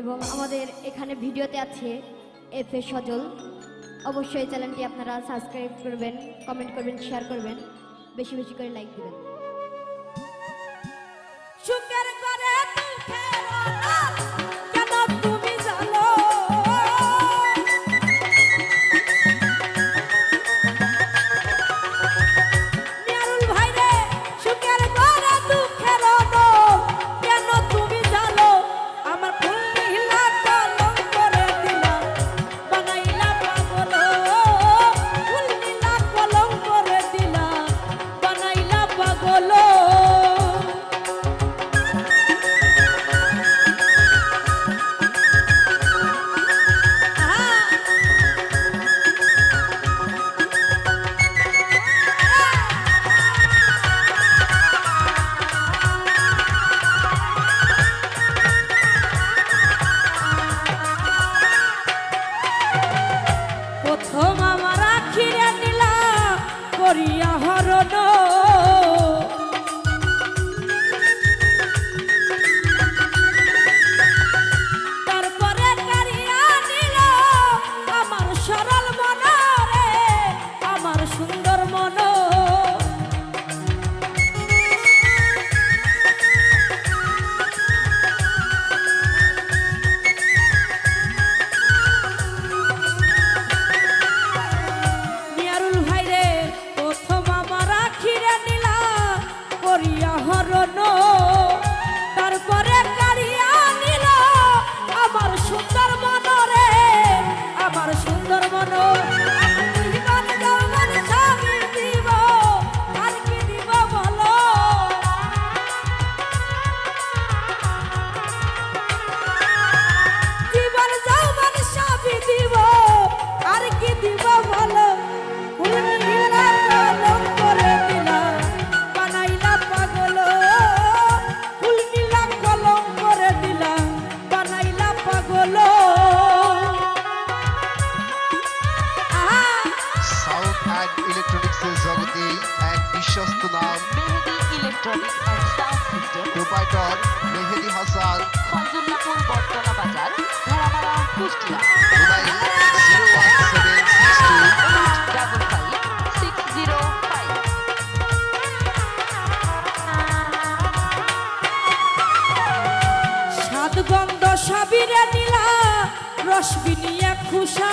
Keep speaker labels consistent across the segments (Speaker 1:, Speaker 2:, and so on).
Speaker 1: এবং আমাদের এখানে ভিডিওতে আছে এফ এ সজল। অবশ্যই চ্যানেলটি আপনারা সাবস্ক্রাইব করবেন কমেন্ট করবেন শেয়ার করবেন, বেশি বেশি করে লাইক দেবেন।
Speaker 2: অ্যান্ড ইলেকট্রনিক্সের জগতে এক বিশ্বস্ত নাম।
Speaker 3: Mehedi electronics and sound system
Speaker 2: proprietor Mehedi Hasan.
Speaker 3: Fazlulpur বটতলা বাজার Bheramara Kushtia.
Speaker 2: Mobile zero one seven six two
Speaker 3: double five six zero
Speaker 4: সাদগন্ধ সাবিরে নীলা রশ্মি নিয়ে খুশা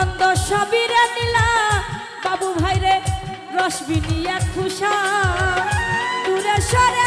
Speaker 4: নন্দ সবিরে নিলা। বাবু ভাইরে রশ্মি নিয়ে খুশা। দূরে সরে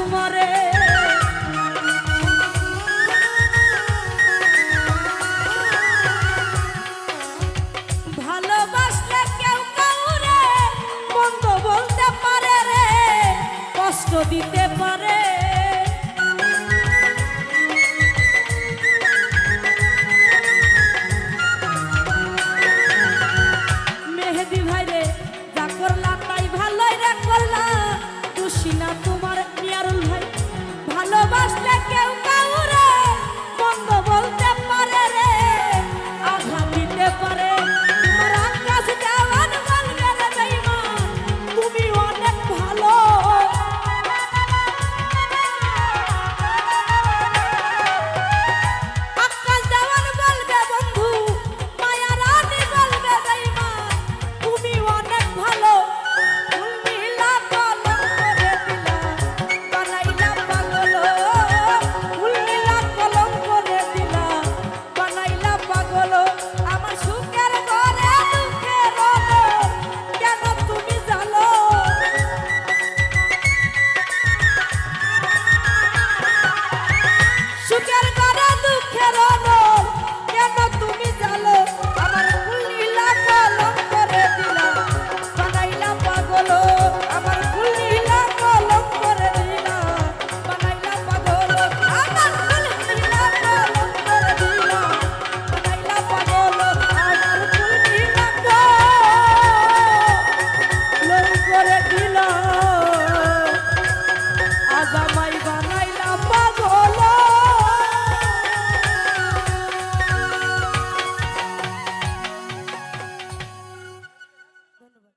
Speaker 4: তোমারে। ভালোবাসলে কেউ কাউরে মন্দ বলতে পারে রে, কষ্ট দিতে পারে। মেহেদি ভাইরে যা করলা তাই ভালোই রে করলা তুষিনা তুমি? que eu quero.
Speaker 1: দুঃখের